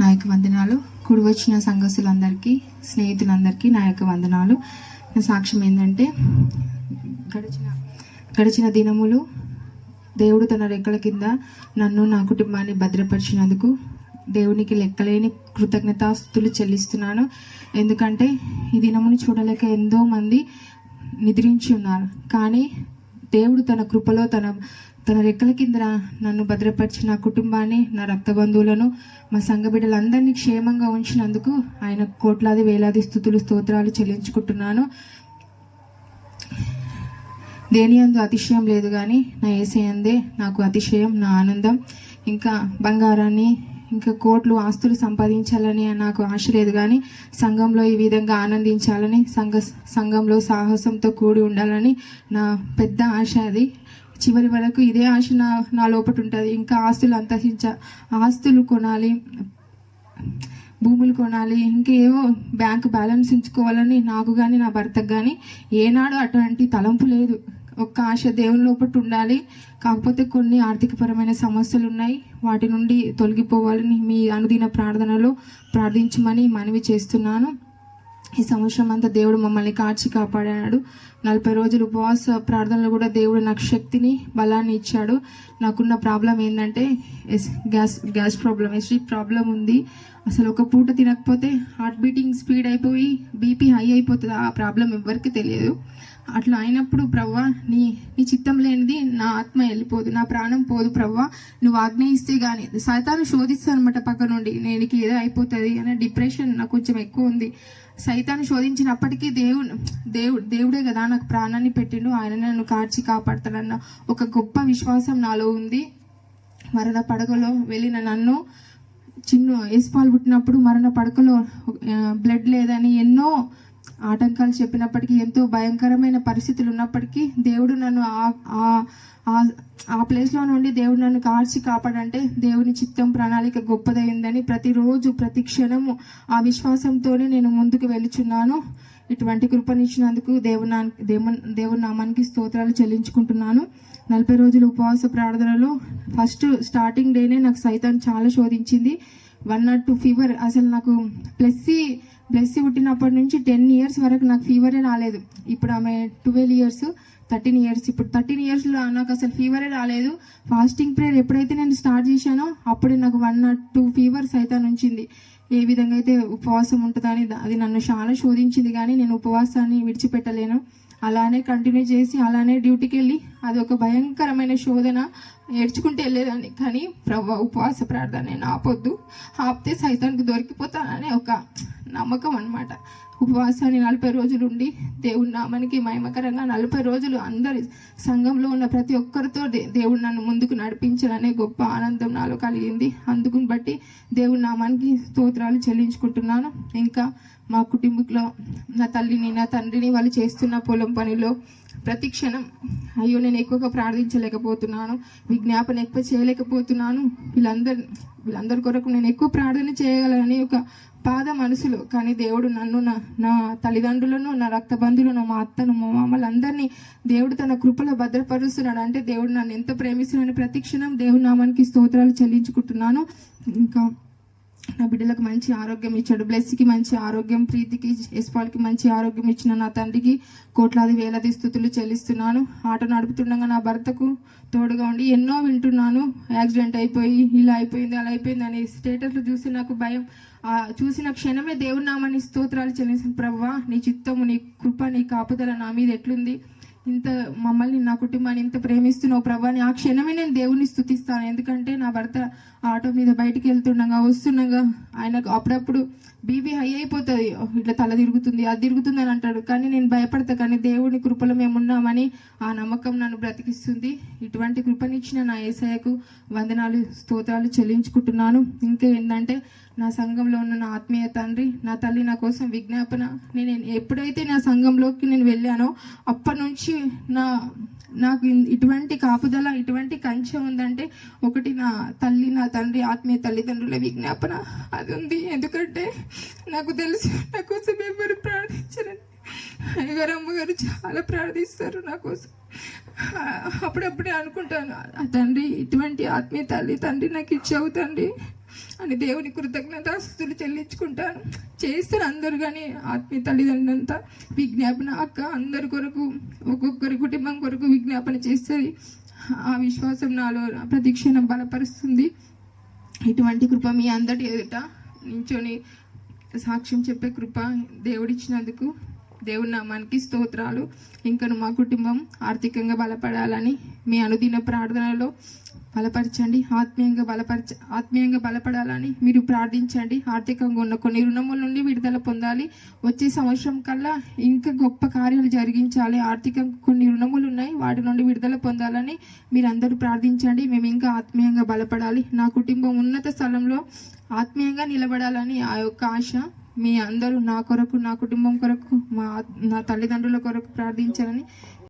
నా యొక్క వందనాలు కుడి వచ్చిన సంఘస్థులందరికీ స్నేహితులందరికీ నా యొక్క వందనాలు. నా సాక్ష్యం ఏంటంటే గడిచిన గడిచిన దినములు దేవుడు తన రెక్కల కింద నన్ను నా కుటుంబాన్ని భద్రపరిచినందుకు దేవునికి లెక్కలేని కృతజ్ఞతాస్తులు చెల్లిస్తున్నాను. ఎందుకంటే ఈ దినముని చూడలేక ఎంతో మంది నిద్రించి ఉన్నారు. కానీ దేవుడు తన కృపలో తన తన రెక్కల కింద నన్ను భద్రపరిచి నా కుటుంబాన్ని నా రక్త బంధువులను మా సంఘ బిడ్డలందరినీ క్షేమంగా ఉంచినందుకు ఆయన కోట్లాది వేలాది స్థుతులు స్తోత్రాలు చెల్లించుకుంటున్నాను. దేని అందు అతిశయం లేదు కానీ నా ఏసేయందే నాకు అతిశయం నా ఆనందం. ఇంకా బంగారాన్ని ఇంకా కోట్లు ఆస్తులు సంపాదించాలని నాకు ఆశ లేదు కానీ సంఘంలో ఈ విధంగా ఆనందించాలని సంఘ సంఘంలో సాహసంతో కూడి ఉండాలని నా పెద్ద ఆశ అది. చివరి వరకు ఇదే ఆశ నా నా లోపట ఉంటుంది. ఇంకా ఆస్తులు అంతహించ ఆస్తులు కొనాలి భూములు కొనాలి ఇంకేవో బ్యాంక్ బ్యాలెన్స్ ఉంచుకోవాలని నాకు కానీ నా భర్తకు కానీ ఏనాడు అటువంటి తలంపు లేదు. ఒక్క ఆశ దేవుని లోపల ఉండాలి. కాకపోతే కొన్ని ఆర్థికపరమైన సమస్యలు ఉన్నాయి. వాటి నుండి తొలగిపోవాలని మీ అనుదిన ప్రార్థనలో ప్రార్థించమని మనవి చేస్తున్నాను. ఈ సంవత్సరం అంతా దేవుడు మమ్మల్ని కాచి కాపాడాడు. నలభై రోజులు ఉపవాస ప్రార్థనలు కూడా దేవుడు నాకు శక్తిని బలాన్ని ఇచ్చాడు. నాకున్న ప్రాబ్లం ఏంటంటే ఎస్ గ్యాస్ గ్యాస్ ప్రాబ్లం ఎస్టీ ప్రాబ్లం ఉంది. అసలు ఒక పూట తినకపోతే హార్ట్ బీటింగ్ స్పీడ్ అయిపోయి బీపీ హై అయిపోతుంది? ఆ ప్రాబ్లం ఎవరికి తెలియదు. అట్లా అయినప్పుడు ప్రవ్వ నీ నీ చిత్తం లేనిది నా ఆత్మ వెళ్ళిపోదు నా ప్రాణం పోదు ప్రవ్వ. నువ్వు ఆజ్ఞయిస్తే కానీ సైతాను శోధిస్తాను అనమాట పక్క నుండి నేను ఏదో అయిపోతుంది అనే డిప్రెషన్ నాకు కొంచెం ఎక్కువ ఉంది. సైతాన్ని శోధించినప్పటికీ దేవుడు దేవుడు దేవుడే కదా నాకు ప్రాణాన్ని పెట్టిండు ఆయన నన్ను కాచి కాపాడతాడన్న ఒక గొప్ప విశ్వాసం నాలో ఉంది. మరణ పడగలో వెళ్ళిన నన్ను చిన్న ఏసుపాలు పుట్టినప్పుడు మరణ పడకలో బ్లడ్ లేదని ఎన్నో ఆటంకాలు చెప్పినప్పటికీ ఎంతో భయంకరమైన పరిస్థితులు ఉన్నప్పటికీ దేవుడు నన్ను ఆ- ఆ- ప్లేస్లో నుండి దేవుడు నన్ను కాల్చి కాపాడంటే దేవుని చిత్తం ప్రణాళిక గొప్పదైందని ప్రతిరోజు ప్రతి క్షణము ఆ విశ్వాసంతోనే నేను ముందుకు వెళుచున్నాను. ఇటువంటి కృపనిచ్చినందుకు దేవునా దేవుని దేవుని నామానికి స్తోత్రాలు చెల్లించుకుంటున్నాను. నలభై రోజులు ఉపవాస ప్రార్థనలో ఫస్ట్ స్టార్టింగ్ డేనే నాకు సైతాన్ని చాలా శోధించింది. One not two fever. అసలు నాకు ప్లస్సీ ప్లస్సీ పుట్టినప్పటి నుంచి టెన్ ఇయర్స్ వరకు నాకు ఫీవరే రాలేదు. ఇప్పుడు ఆమె ట్వెల్వ్ ఇయర్స్ థర్టీన్ ఇయర్స్. ఇప్పుడు థర్టీన్ ఇయర్స్లో నాకు అసలు ఫీవరే రాలేదు. ఫాస్టింగ్ ప్రేయర్ ఎప్పుడైతే నేను స్టార్ట్ చేశానో అప్పుడే నాకు వన్ నాట్ టూ ఫీవర్స్ అయితే ఉంచింది ఏ విధంగా అయితే ఉపవాసం ఉంటుందని అది నన్ను చాలా శోధించింది కానీ నేను ఉపవాసాన్ని విడిచిపెట్టలేను. అలానే కంటిన్యూ చేసి అలానే డ్యూటీకి వెళ్ళి అది ఒక భయంకరమైన శోధన. ఏడ్చుకుంటూ వెళ్ళేదాన్ని. కానీ ప్రభు ఉపవాస ప్రార్థన నేను ఆపొద్దు. ఆపితే సైతానికి దొరికిపోతానని ఒక నమ్మకం అన్నమాట. ఉపవాసాన్ని నలభై రోజులు ఉండి దేవుడి నామానికి మహిమకరంగా నలభై రోజులు అందరి సంఘంలో ఉన్న ప్రతి ఒక్కరితో దే- దేవుడు నన్ను ముందుకు నడిపించాలనే గొప్ప ఆనందం నాలో కలిగింది. అందుకుని బట్టి దేవుడి నామానికి స్తోత్రాలు చెల్లించుకుంటున్నాను. ఇంకా మా కుటుంబంలో నా తల్లిని నా తండ్రిని వాళ్ళు చేస్తున్న పొలం పనిలో ప్రతి క్షణం అయ్యో నేను ఎక్కువగా ప్రార్థించలేకపోతున్నాను విజ్ఞాపన ఎక్కువ చేయలేకపోతున్నాను వీళ్ళందరి వీళ్ళందరి కొరకు నేను ఎక్కువ ప్రార్థన చేయగలనని ఒక బాధ మనసులో కానీ దేవుడు నన్ను నా నా తల్లిదండ్రులను నా రక్త బంధువులను మా అత్తను మా మామలందరినీ దేవుడు తన కృపలో భద్రపరుస్తున్నాడు. అంటే దేవుడు నన్ను ఎంత ప్రేమిస్తున్నాడని ప్రతి క్షణం దేవుడి నామానికి స్తోత్రాలు చెల్లించుకుంటున్నాను. ఇంకా నా బిడ్డలకు మంచి ఆరోగ్యం ఇచ్చాడు. బ్లెస్కి మంచి ఆరోగ్యం ప్రీతికి యశ్పాల్కి మంచి ఆరోగ్యం ఇచ్చిన నా తండ్రికి కోట్లాది వేలాది స్థుతులు చెల్లిస్తున్నాను. ఆటో నడుపుతుండగా నా భర్తకు తోడుగా ఉండి ఎన్నో వింటున్నాను. యాక్సిడెంట్ అయిపోయి ఇలా అయిపోయింది అలా అయిపోయింది అని స్టేటస్లు చూసి నాకు భయం. చూసిన క్షణమే దేవునామని స్తోత్రాలు చెల్లించిన ప్రవ్వా నీ చిత్తము నీ కృప నీ కాపుదల నా మీద ఎట్లుంది? ఇంత మమ్మల్ని నా కుటుంబాన్ని ఇంత ప్రేమిస్తున్నావు ప్రభా అని ఆ క్షణమే నేను దేవుని స్థుతిస్తాను ఎందుకంటే నా భర్త ఆటో మీద బయటికి వెళ్తుండగా వస్తుండగా ఆయనకు అప్పుడప్పుడు బీపీ హై అయిపోతుంది. ఇట్లా తల తిరుగుతుంది అది తిరుగుతుంది అని అంటాడు. కానీ నేను భయపడతా కానీ దేవుని కృపలో మేము ఉన్నామని ఆ నమ్మకం నన్ను బ్రతికిస్తుంది. ఇటువంటి కృపనిచ్చిన నా ఏసయ్యకు వందనాలు స్తోత్రాలు చెల్లించుకుంటున్నాను. ఇంకా ఏంటంటే నా సంఘంలో ఉన్న నా ఆత్మీయ తండ్రి నా తల్లి నా కోసం విజ్ఞాపన నేను ఎప్పుడైతే నా సంఘంలోకి నేను వెళ్ళానో అప్పటి నుంచి నా నాకు ఇటువంటి కాపుదల ఇటువంటి కంచె ఉందంటే ఒకటి నా తల్లి నా తండ్రి ఆత్మీయ తల్లిదండ్రుల విజ్ఞాపన అది ఉంది. ఎందుకంటే నాకు తెలుసు నా కోసం ఎవరు ప్రార్థించరండి అయ్యగారు అమ్మగారు చాలా ప్రార్థిస్తారు నా కోసం. అప్పుడప్పుడే అనుకుంటాను "ఆ తండ్రి ఇటువంటి ఆత్మీయ తల్లి తండ్రి నాకు ఇచ్చావు తండ్రి. అని దేవుని కృతజ్ఞత స్థుతులు చెల్లించుకుంటాను. చేస్తారు అందరు కానీ ఆత్మీయ తల్లిదండ్రులు అంతా విజ్ఞాపన అక్క అందరి కొరకు ఒక్కొక్కరి కుటుంబం కొరకు విజ్ఞాపన చేస్తుంది. ఆ విశ్వాసం నాలో ప్రతిక్షణం బలపరుస్తుంది. ఇటువంటి కృప మీ అందరి ఎదుట నించొని సాక్ష్యం చెప్పే కృప దేవుడిచ్చినందుకు దేవుడి నామానికి స్తోత్రాలు. ఇంకను మా కుటుంబం ఆర్థికంగా బలపడాలని మీ అనుదిన ప్రార్థనలో బలపరచండి. ఆత్మీయంగా బలపరచ ఆత్మీయంగా బలపడాలని మీరు ప్రార్థించండి. ఆర్థికంగా ఉన్న కొన్ని రుణముల నుండి విడుదల పొందాలి. వచ్చే సంవత్సరం కల్లా ఇంకా గొప్ప కార్యాలు జరిగించాలి. ఆర్థికంగా కొన్ని రుణములు ఉన్నాయి. వాటి నుండి విడుదల పొందాలని మీరందరూ ప్రార్థించండి. మేము ఇంకా ఆత్మీయంగా బలపడాలి. నా కుటుంబం ఉన్నత స్థలంలో ఆత్మీయంగా నిలబడాలని ఆ యొక్క ఆశ మీ అందరూ నా కొరకు నా కుటుంబం కొరకు మా నా తల్లిదండ్రుల కొరకు ప్రార్థించాలని